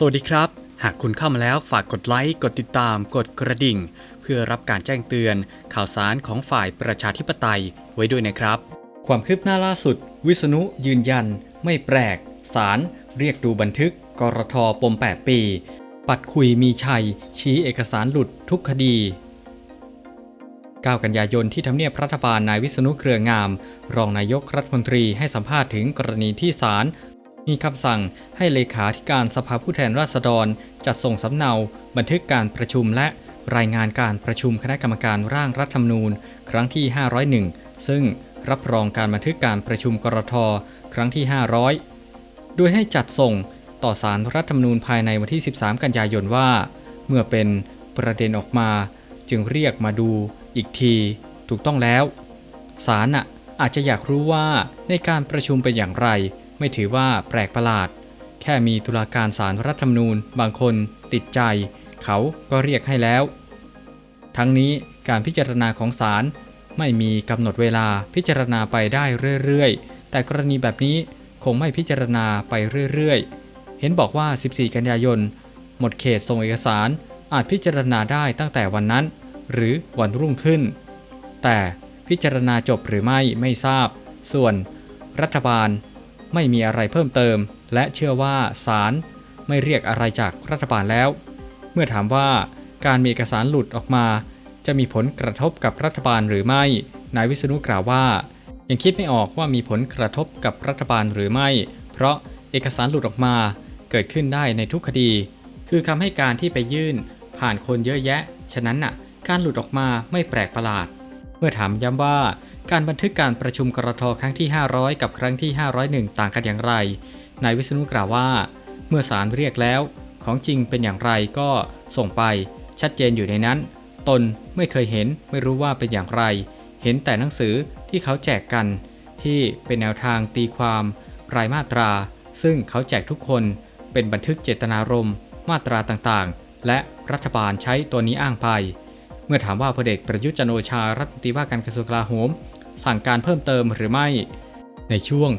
สวัสดีครับ หากคุณเข้ามาแล้วฝากกดไลค์ กดติดตาม กดกระดิ่ง เพื่อรับการแจ้งเตือน ข่าวสารของฝ่ายประชาธิปไตยไว้ด้วยนะครับ ความคืบหน้าล่าสุด วิษณุยืนยัน ไม่แปลกศาลเรียกดูบันทึก กรทปม 8 ปี ปัดคุยมีชัย ชี้เอกสารหลุดทุกคดี 9 กันยายนที่ทำเนียบรัฐบาลนายวิษณุเครืองาม รองนายกรัฐมนตรีให้สัมภาษณ์ถึงกรณีที่ศาล มีคำสั่งให้เลขาธิการสภาผู้แทนราษฎร จัดส่งสำเนา บันทึกการประชุมและรายงานการประชุมคณะกรรมการร่างรัฐธรรมนูญ ครั้งที่ 501 ซึ่งรับรองการบันทึกการประชุมกรท ครั้งที่ 500 โดยให้จัดส่งต่อสารรัฐธรรมนูญภายในวันที่ 13 กันยายนว่า เมื่อเป็นประเด็นออกมา จึงเรียกมาดูอีกที ถูกต้องแล้วศาลน่ะอาจจะอยากรู้ว่าในการประชุมเป็นอย่างไร ไม่ถือว่าแปลกประหลาด แค่มีตุลาการศาลรัฐธรรมนูญ บางคนติดใจ เขาก็เรียกให้แล้ว ทั้งนี้การพิจารณาของศาลไม่มีกำหนดเวลาพิจารณาไปได้เรื่อยๆ แต่กรณีแบบนี้คงไม่พิจารณาไปเรื่อยๆ เห็นบอกว่า 14 กันยายน หมดเขตส่งเอกสารอาจพิจารณาได้ตั้งแต่วันนั้น หรือวันรุ่งขึ้น แต่พิจารณาจบหรือไม่ไม่ทราบ ส่วนรัฐบาล ไม่มีอะไรเพิ่มเติม และเชื่อว่าศาลไม่เรียกอะไรจากรัฐบาลแล้ว เมื่อถามว่าการมีเอกสารหลุดออกมา จะมีผลกระทบกับรัฐบาลหรือไม่ นายวิษณุกล่าวว่า ยังคิดไม่ออกว่ามีผลกระทบกับรัฐบาลหรือไม่ เพราะเอกสารหลุดออกมาเกิดขึ้นได้ในทุกคดี คือคำให้การที่ไปยื่นผ่านคนเยอะแยะ ฉะนั้นน่ะ การหลุดออกมาไม่แปลกประหลาด เมื่อถามย้ำว่าการบันทึกการประชุมกรทครั้งที่ 500 กับครั้งที่ 501 ต่างกันอย่างไร นายวิษณุกล่าวว่า เมื่อศาลเรียกแล้ว ของจริงเป็นอย่างไรก็ส่งไป ชัดเจนอยู่ในนั้น ตนไม่เคยเห็นไม่รู้ว่าเป็นอย่างไร เห็นแต่หนังสือที่เขาแจกกัน ที่เป็นแนวทางตีความ รายมาตรา ซึ่งเขาแจกทุกคน เป็นบันทึกเจตนารมณ์ มาตราต่างๆ และรัฐบาลใช้ตัวนี้อ้างไป เมื่อถามว่าพลเอกประยุทธ์จันโอชารัฐมนตรีว่าการกระทรวงกลาโหม สั่งการเพิ่มเติมหรือไม่ ในช่วง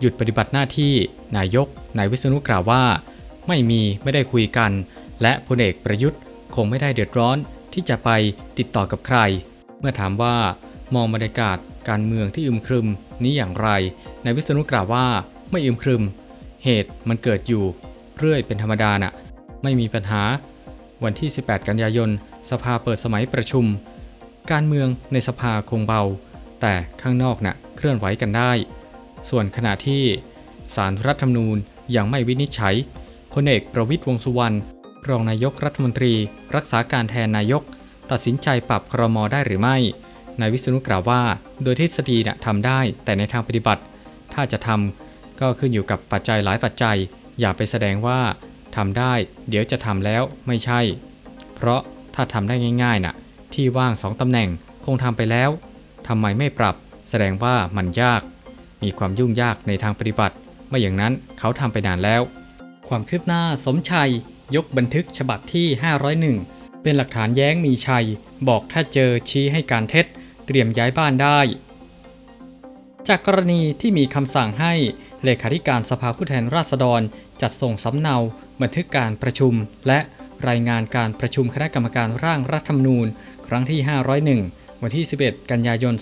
หยุดปฏิบัติหน้าที่ นายกนายวิษณุกล่าวว่า ไม่มีไม่ได้คุยกัน และพลเอกประยุทธ์คงไม่ได้เดือดร้อนที่จะไปติดต่อกับใคร เมื่อถามว่ามองบรรยากาศการเมืองที่อึมครึมนี้อย่างไรนายวิษณุกล่าวว่าไม่อึมครึม เหตุมันเกิดอยู่เรื่อยเป็นธรรมดาน่ะไม่มีปัญหา วันที่ 18 กันยายน สภาเปิดสมัยประชุม การเมืองในสภาคงเบา แต่ข้างนอกน่ะเคลื่อนไหวกันได้ ส่วนขณะที่สารรัฐธรรมนูญยังไม่วินิจฉัยพลเอกประวิตยวงษ์สุวรรณรองนายกรัฐมนตรี รักษาการแทนนายก ตัดสินใจปรับครมได้หรือไม่นายวิษณุกล่าวว่า โดยทฤษฎีน่ะทำได้แต่ในทางปฏิบัติ ถ้าจะทำก็ขึ้นอยู่กับปัจจัยหลายปัจจัย อย่าไปแสดงว่าทำได้ เดี๋ยวจะทำแล้วไม่ใช่ เพราะ ถ้าทำได้ง่ายๆน่ะ ที่ว่างสองตำแหน่งคงทำไปแล้วทำไมไม่ปรับ แสดงว่ามันยาก มีความยุ่งยากในทางปฏิบัติไม่อย่างนั้นเขาทำไปนานแล้ว ความคืบหน้าสมชัย ยกบันทึกฉบับที่ 501 เป็นหลักฐานแย้งมีชัย บอกถ้าเจอชี้ให้การเท็จ เตรียมย้ายบ้านได้ จากกรณีที่มีคำสั่งให้เลขาธิการสภาผู้แทนราษฎร จัดส่งสำเนาบันทึกการประชุม และ รายงานการประชุมคณะกรรมการร่างรัฐธรรมนูญ ครั้งที่ 501 วันที่ 11 กันยายน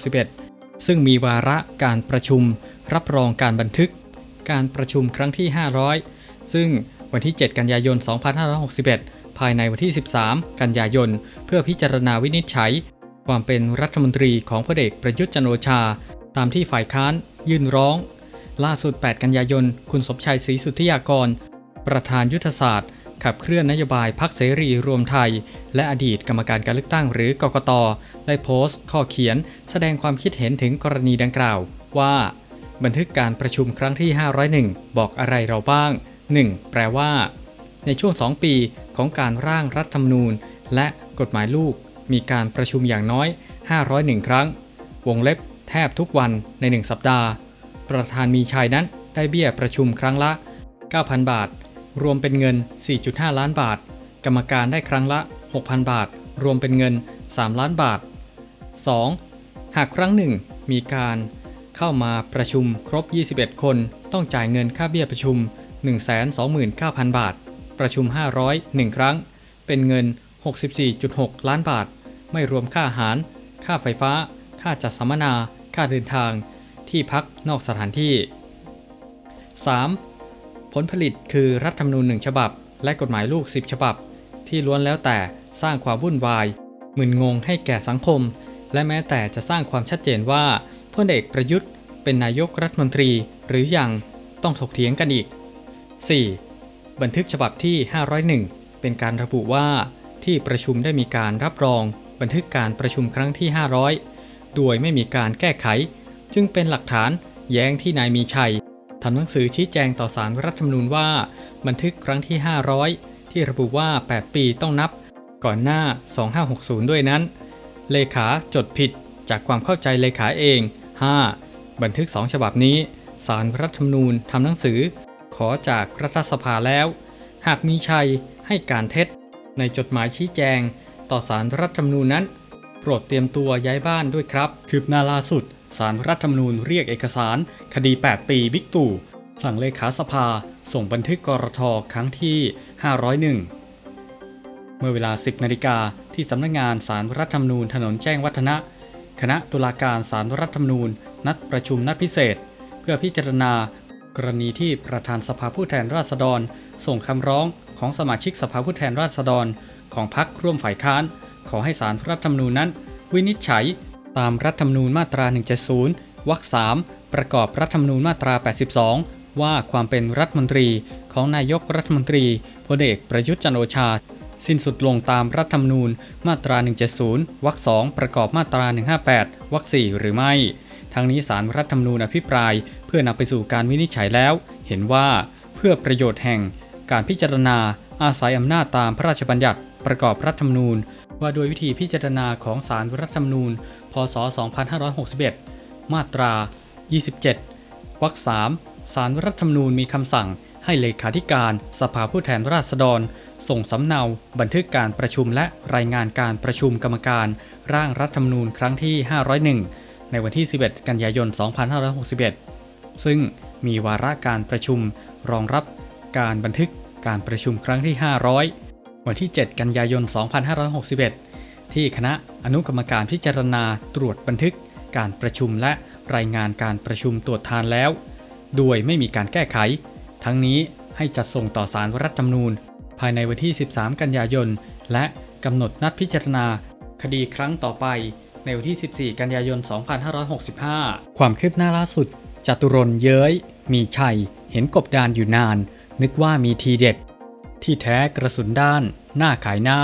2561 ซึ่งมีวาระการประชุม รับรองการบันทึก การประชุมครั้งที่ 500 ซึ่งวันที่ 7 กันยายน 2561 ภายในวันที่ 13 กันยายน เพื่อพิจารณาวินิจฉัย ความเป็นรัฐมนตรีของพลเอกประยุทธ์จันโอชา ตามที่ฝ่ายค้าน ยื่นร้อง ล่าสุด 8 กันยายน คุณสมชัยศรีสุทธิยากร ประธานยุทธศาสตร์ ขับเคลื่อนนโยบายพักเสรีรวมไทย และอดีตกรรมการการเลือกตั้งหรือกกต ได้โพสต์ข้อเขียน แสดงความคิดเห็นถึงกรณีดังกล่าว ว่า บันทึกการประชุมครั้งที่ 501 บอกอะไรเราบ้าง 1. แปลว่า ในช่วง 2 ปีของการร่างรัฐธรรมนูญ และกฎหมายลูก มีการประชุมอย่างน้อย 501 ครั้ง วงเล็บแทบทุกวันใน 1 สัปดาห์ ประธานมีชัยนั้นได้เบี้ยประชุมครั้งละ 9,000 บาท รวมเป็นเงิน 4.5 ล้านบาท กรรมการได้ครั้งละ 6,000 บาท รวมเป็นเงิน 3 ล้านบาท 2. หากครั้งหนึ่งมีการเข้ามาประชุมครบ 21 คน ต้องจ่ายเงินค่าเบี้ยประชุม 129,000 บาท ประชุม 500 1ครั้ง เป็นเงิน 64.6 ล้านบาท ไม่รวมค่าอาหาร ค่าไฟฟ้า ค่าจัดสัมมนา ค่าเดินทาง ที่พักนอกสถานที่ 3. ผลผลิตคือรัฐธรรมนูญหนึ่งฉบับ และกฎหมายลูก 10 ฉบับ ที่ล้วนแล้วแต่สร้างความวุ่นวายมึนงงให้แก่สังคม และแม้แต่จะสร้างความชัดเจนว่าพลเอกประยุทธ์เป็นนายกรัฐมนตรีหรือยังต้องถกเถียงกันอีก 4. บันทึกฉบับที่ 501 เป็นการระบุว่าที่ประชุมได้มีการรับรอง บันทึกการประชุมครั้งที่ 500 โดยไม่มีการแก้ไข จึงเป็นหลักฐานแย้งที่นายมีชัย ทำหนังสือชี้แจงต่อสารรัฐธรรมนูญว่า บันทึกครั้งที่ 500 ที่ระบุว่า 8 ปีต้องนับ ก่อนหน้า 2560 ด้วยนั้น เลขาจดผิดจากความเข้าใจเลขาเอง 5. บันทึก 2 ฉบับนี้ สารรัฐธรรมนูญทำหนังสือ ขอจากรัฐสภาแล้ว หากมีชัยให้การเท็จ ในจดหมายชี้แจง ต่อสารรัฐธรรมนูญนั้น โปรดเตรียมตัวย้ายบ้านด้วยครับ คืบหน้าล่าสุด สารรัฐธรรมนูญเรียกเอกสาร คดี 8 ปีบิ๊กตู่ สั่งเลขาสภา ส่งบันทึกกรทครั้งที่ 501 เมื่อเวลา 10 นาฬิกาที่สำนักงานสารรัฐธรรมนูญถนนแจ้งวัฒนะ คณะตุลาการสารรัฐธรรมนูญ นัดประชุมนัดพิเศษ เพื่อพิจารณากรณีที่ประธานสภาผู้แทนราษฎร ส่งคำร้องของสมาชิกสภาผู้แทนราษฎร ของพรรคร่วมฝ่ายค้าน ขอให้สารรัฐธรรมนูญนั้น วินิจฉัย ตามรัฐธรรมนูญมาตรา 170 วรรค 3 ประกอบรัฐธรรมนูญมาตรา 82 ว่าความเป็นรัฐมนตรีของนายกรัฐมนตรีพลเอกประยุทธ์จันทร์โอชา สิ้นสุดลงตามรัฐธรรมนูญมาตรา 170 วรรค 2 ประกอบมาตรา 158 วรรค 4 หรือไม่ ทั้งนี้สารรัฐธรรมนูญอภิปราย เพื่อนำไปสู่การวินิจฉัยแล้ว เห็นว่าเพื่อประโยชน์แห่งการพิจารณาอาศัยอำนาจตามพระราชบัญญัติ ประกอบรัฐธรรมนูญ ว่าโดยวิธีพิจารณาของสารรัฐธรรมนูญ พศ 2561 มาตรา 27 วรรค3สารรัฐธรรมนูญมีคำสั่งให้เลขาธิการสภาผู้แทนราษฎร ส่งสำเนา บันทึกการประชุมและรายงานการประชุมกรรมการ ร่างรัฐธรรมนูญครั้งที่ 501 ในวันที่ 11 กันยายน 2561 ซึ่งมีวาระการประชุมรองรับการบันทึกการประชุมครั้งที่ 500 วันที่ 7 กันยายน 2561 ที่คณะอนุกรรมการพิจารณาตรวจบันทึก การประชุมและรายงานการประชุมตรวจทานแล้ว โดยไม่มีการแก้ไข ทั้งนี้ให้จัดส่งต่อสารรัฐธรรมนูญ ภายในวันที่ 13 กันยายน และกำหนดนัดพิจารณา คดีครั้งต่อไปในวันที่ 14 กันยายน 2565 ความคืบหน้าล่าสุดจตุรนเย้ย มีชัย เห็นกบดานอยู่นาน นึกว่ามีทีเด็ด ที่แท้กระสุนด้านหน้าขายหน้า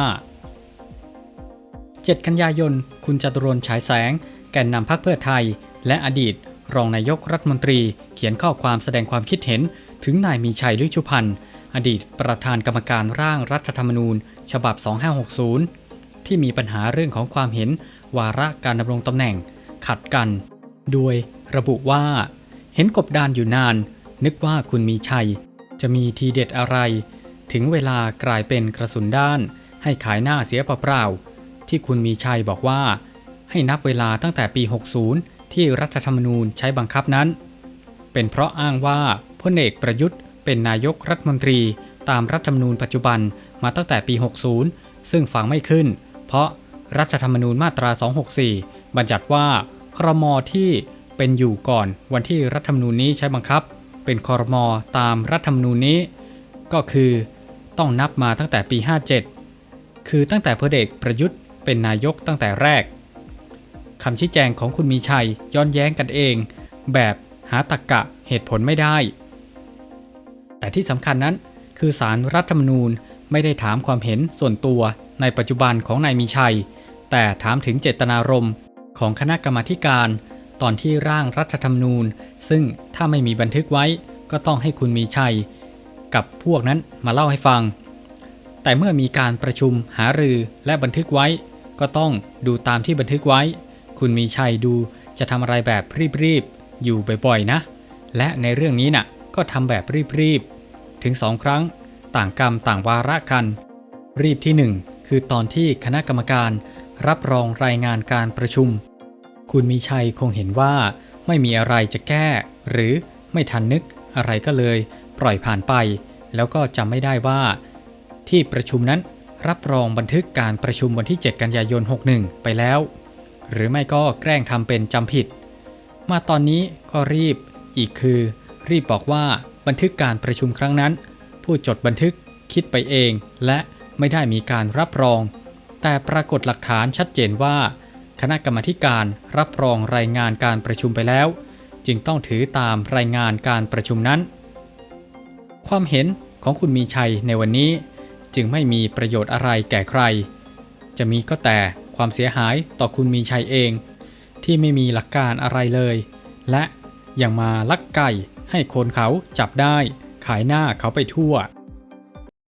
7 กันยายน คุณจตุรนฉายแสง แกนนำพรรคเพื่อไทย และอดีต รองนายกรัฐมนตรี เขียนข้อความแสดงความคิดเห็น ถึงนายมีชัยฤชุพันธ์อดีตประธานกรรมการร่างรัฐธรรมนูญ ฉบับ 2560 ที่มีปัญหาเรื่องของความเห็น วาระการดำรงตำแหน่ง ขัดกัน โดยระบุว่า เห็นกบดานอยู่นาน นึกว่าคุณมีชัย จะมีทีเด็ดอะไร ถึงเวลากลายเป็นกระสุนด้าน ให้ขายหน้าเสียเปล่าๆที่คุณมีชัยบอกว่า ให้นับเวลาตั้งแต่ปี 60 ที่รัฐธรรมนูญใช้บังคับนั้น เป็นเพราะอ้างว่าพลเอกประยุทธ์ เป็นนายกรัฐมนตรี ตามรัฐธรรมนูญปัจจุบันมาตั้งแต่ปี 60 ซึ่งฟังไม่ขึ้น เพราะรัฐธรรมนูญมาตรา 264 บัญญัติว่าครมที่เป็นอยู่ก่อนวันที่รัฐธรรมนูญนี้ใช้บังคับ เป็นครมตามรัฐธรรมนูญนี้ ก็คือ ต้องนับมาตั้งแต่ปี 57 คือตั้งแต่พลเอกประยุทธ์เป็นนายกตั้งแต่แรกคำชี้แจงของคุณมีชัยย้อนแย้งกันเอง แบบหาตรกกะเหตุผลไม่ได้ แต่ที่สำคัญนั้น คือสารรัฐธรรมนูญไม่ได้ถามความเห็นส่วนตัวในปัจจุบันของนายมีชัย แต่ถามถึงเจตนารมณ์ของคณะกรรมาธิการ ตอนที่ร่างรัฐธรรมนูญ ซึ่งถ้าไม่มีบันทึกไว้ก็ต้องให้คุณมีชัย กับพวกนั้นมาเล่าให้ฟัง แต่เมื่อมีการประชุมหารือและบันทึกไว้ ก็ต้องดูตามที่บันทึกไว้ คุณมีชัยดูจะทำอะไรแบบรีบๆอยู่บ่อยๆนะ และในเรื่องนี้น่ะก็ทำแบบรีบๆถึงสองครั้ง ต่างกรรมต่างวาระกัน รีบที่หนึ่งคือตอนที่คณะกรรมการรับรองรายงานการประชุม คุณมีชัยคงเห็นว่าไม่มีอะไรจะแก้ หรือไม่ทันนึกอะไรก็เลย ปล่อยผ่านไป แล้วก็จำไม่ได้ว่า ที่ประชุมนั้นรับรองบันทึกการประชุมวันที่ 7 กันยายน 61 ไปแล้ว หรือไม่ก็แกล้งทำเป็นจำผิด มาตอนนี้ก็รีบ อีกคือ รีบบอกว่าบันทึกการประชุมครั้งนั้น ผู้จดบันทึกคิดไปเอง และไม่ได้มีการรับรอง แต่ปรากฏหลักฐานชัดเจนว่า คณะกรรมการรับรองรายงานการประชุมไปแล้ว จึงต้องถือตามรายงานการประชุมนั้น ความเห็นของคุณมีชัยในวันนี้ จึงไม่มีประโยชน์อะไรแก่ใคร จะมีก็แต่ความเสียหายต่อคุณมีชัยเอง ที่ไม่มีหลักการอะไรเลย และยังมาลักไก่ให้คนเขาจับได้ ขายหน้าเขาไปทั่ว